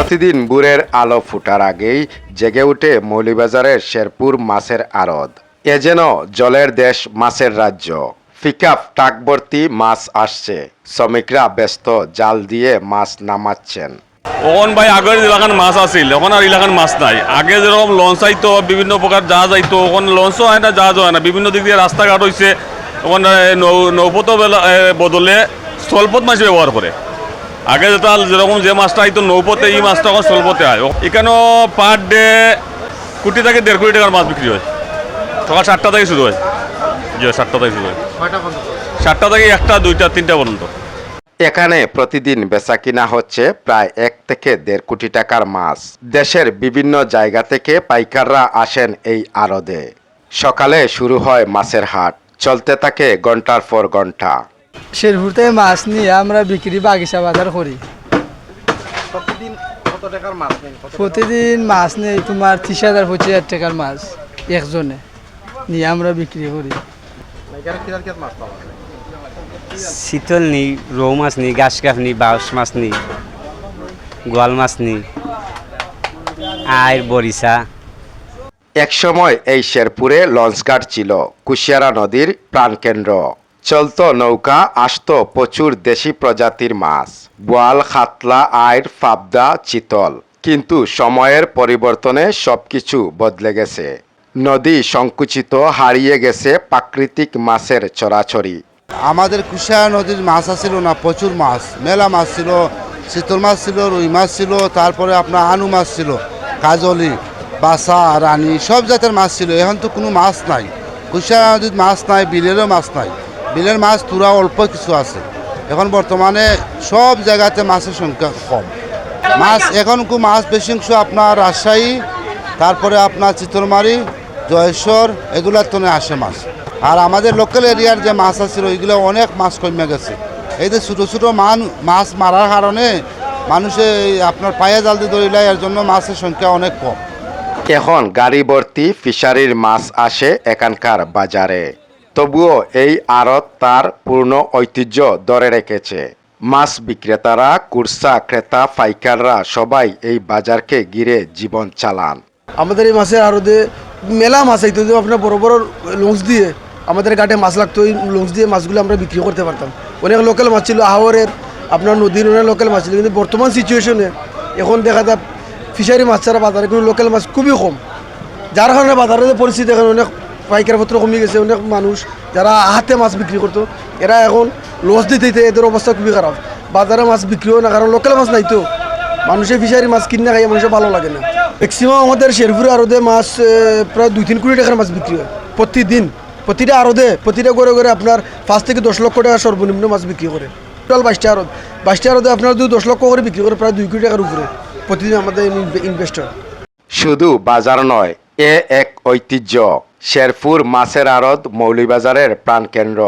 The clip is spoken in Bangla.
প্রতিদিন ভোরের আলো ফুটার আগেই জেগে উঠে মৌলিবাজারের শেরপুর মাছের আড়ত। এ যেন জলের দেশ, মাছের রাজ্য। পিকআপ টাক ভর্তি মাছ আসছে। শ্রমিকরা ব্যস্ত জাল দিয়ে মাছ নামাচ্ছেন। ওখন ভাই আগের এলাকার মাছ আছিল, এখন আর এলাকার মাছ নাই। আগে যেরকম লঞ্চ আইতো, বিভিন্ন প্রকার জাহাজ আইতো, ওখন লঞ্চও হয় না, জাহাজও হয় না। বিভিন্ন দিক দিয়ে রাস্তাঘাট হয়েছে ওখান নৌপথ বদলে স্থলপথ মাছ ব্যবহার করে। আগে যেটা যেরকম যে মাছটা আইতো নৌপথে এই মাছটা এখন স্থলপথে হয় এখানেও পার ডে কোটি থেকে দেড় কোটি টাকার মাছ বিক্রি হয়। সকাল সাতটা থেকে শুরু হয়। জি সাতটা থেকে শুরু হয়। সাতটা থেকে একটা দুইটা তিনটা পর্যন্ত। এখানে প্রতিদিন বেচা কিনা হচ্ছে প্রায় এক থেকে দেড় কোটি টাকার মাছ। দেশের বিভিন্ন জায়গা থেকে পাইকাররা আসেন এই আড়দে সকালে শুরু হয় মাছের হাট। চলতে থাকে ঘণ্টার পর ঘণ্টা। শেরপুর থেকে মাছ নিয়ে আমরা বিক্রি বাগিচা বাজার করি। প্রতিদিন মাছ নেই? কত প্রতিদিন মাছ নেই তোমার ত্রিশ হাজার পঁচিশ হাজার টাকার মাছ একজনে নিয়ে আমরা বিক্রি করি। শীতল নি রৌ মাছ নি গাছ কাপ নি বাউস মাছ নি গোয়াল মাছ নি আয়ের বরিশা। একসময় এই শেরপুরে লঞ্চঘাট ছিল কুশিয়ারা নদীর প্রাণকেন্দ্র। চলতো নৌকা, আসতো প্রচুর দেশি প্রজাতির মাছ। বোয়াল, খাতলা আইর ফাবদা, চিতল। কিন্তু সময়ের পরিবর্তনে সবকিছু বদলে গেছে। নদী সংকুচিত, হারিয়ে গেছে প্রাকৃতিক মাছের চরাচরি। আমাদের কুশিয়া নদীর মাছ আছিল না, প্রচুর মাছ। মেলা মাছ ছিল শীতল মাছ ছিল, রুই মাছ ছিল, তারপরে আপনার আনু মাছ ছিল, কাজলি বাসা রানী, সব জাতের মাছ ছিল। এখন তো কোনো মাছ নাই। কুশিয়া নদীর মাছ নাই, বিলেরও মাছ নাই। বিলের মাছ তুরা অল্প কিছু আছে। এখন বর্তমানে সব জায়গাতে মাছের সংখ্যা কম। মাছ এখন কু মাছ বেশি অংশ আপনার রাজশাহী, তারপরে আপনার চিতলমারি জয়েশ্বর এগুলার তনে আসে মাছ। আর আমাদের লোকাল এরিয়ার যে মাছ আছে, ওইগুলো অনেক মাছ কমে গেছে। এই যে ছোটো ছোটো মান, মাছ মারার কারণে মানুষে আপনার পায়ে জাল দিয়ে ধরিলে এর জন্য মাছের সংখ্যা অনেক কম। এখন গাড়ি ভর্তি ফিশারির মাছ আসে এখানকার বাজারে। তবুও এই আড়ত তার পূর্ণ ঐতিহ্য ধরে রেখেছে। মাছ বিক্রেতারা, কুরসা, ক্রেতা, পাইকাররা সবাই এই বাজারকে ঘিরে জীবন চালান। আমাদের এই মাছের আরদে মেলা মাছ আইতো যে আপনার বড় বড় লঞ্চ দিয়ে আমাদের ঘাটে মাছ লাগতো ওই লঞ্চ দিয়ে মাছগুলো আমরা বিক্রি করতে পারতাম। অনেক লোকাল মাছ ছিল হাওরের আপনার নদীর অনেক লোকাল মাছ ছিল, কিন্তু বর্তমান সিচুয়েশনে এখন দেখা যায় ফিশারি মাছ ছাড়া বাজারে কিন্তু লোকাল মাছ খুবই কম। যার কারণে বাজারে যে পরিস্থিতি এখন অনেক পাইকারপত্র কমে গেছে, অনেক মানুষ যারা হাতে মাছ বিক্রি করতো, এরা এখন লস দিতে দিতে এদের অবস্থা খুবই খারাপ। বাজারে মাছ বিক্রিও না, কারণ লোকাল মাছ নাই তো। মানুষের ফিশারি মাছ কিনে খাই মানুষের ভালো লাগে না। ম্যাক্সিমাম আমাদের শেরপুরে আরদে মাছ প্রায় দুই তিন কোটি টাকার মাছ বিক্রি হয়, প্রতিদিন। প্রতিটা আরদে প্রতিটা করে করে আপনার পাঁচ থেকে দশ লক্ষ টাকা সর্বনিম্ন মাছ বিক্রি করে। টোটাল বাইশটা আরদ বাইশটা আরদে আপনার যদি দশ লক্ষ করে বিক্রি করে, প্রায় দুই কোটি টাকার উপরে প্রতিদিন আমাদের ইনভেস্টর শুধু বাজার নয়, এ এক ঐতিহ্য। শেরপুর মাছের আড়ত মৌলিবাজারের প্রাণকেন্দ্র।